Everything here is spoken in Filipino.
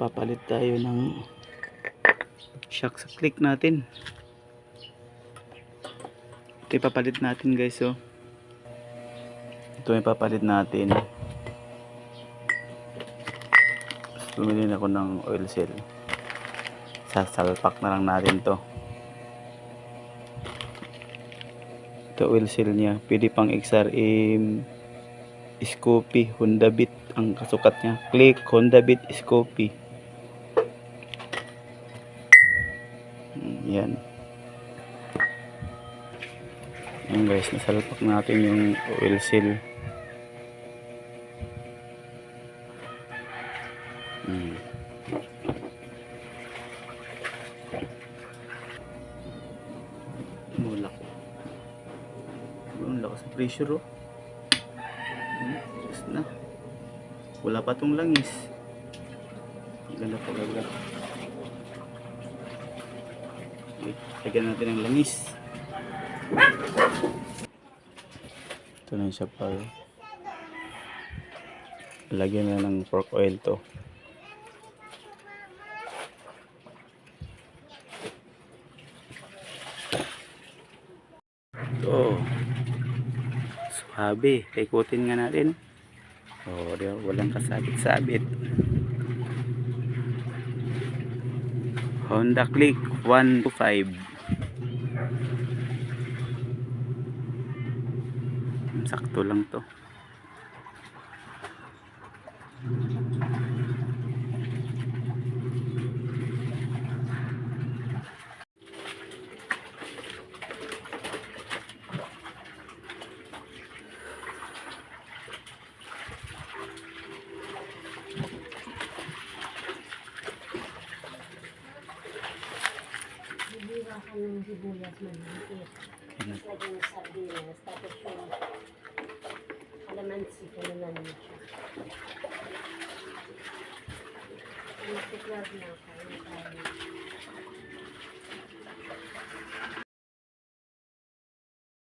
papalit tayo ng shock sa click natin. Ito ipapalit natin guys oh. Ito ipapalit natin. Bumili na ako ng oil seal. Sasalpak na lang natin to. Ito oil seal niya. Pwede pang XRM Scoopy Honda Beat ang kasukat niya click Honda Beat Scoopy Mm, yan yan guys nasalpak natin yung oil seal Hmm. Wala ko. Ang lakas pressure oh. Diyos na. Wala pa tong langis. Ang Ganda talaga. Okay, lagyan natin ng langis. Ito na siya pa. Lagyan na ng pork oil to. Ito. Suhabe. Ikutin nga natin. Oh, di ba? walang kasabit-sabit. Honda Click 125. Sakto lang to. Bibira ko ng sibuyas maliit. Lagyan ng sardinas. Tapos yung kalamansi, kailangan mo siya. Nagtiklab na ako.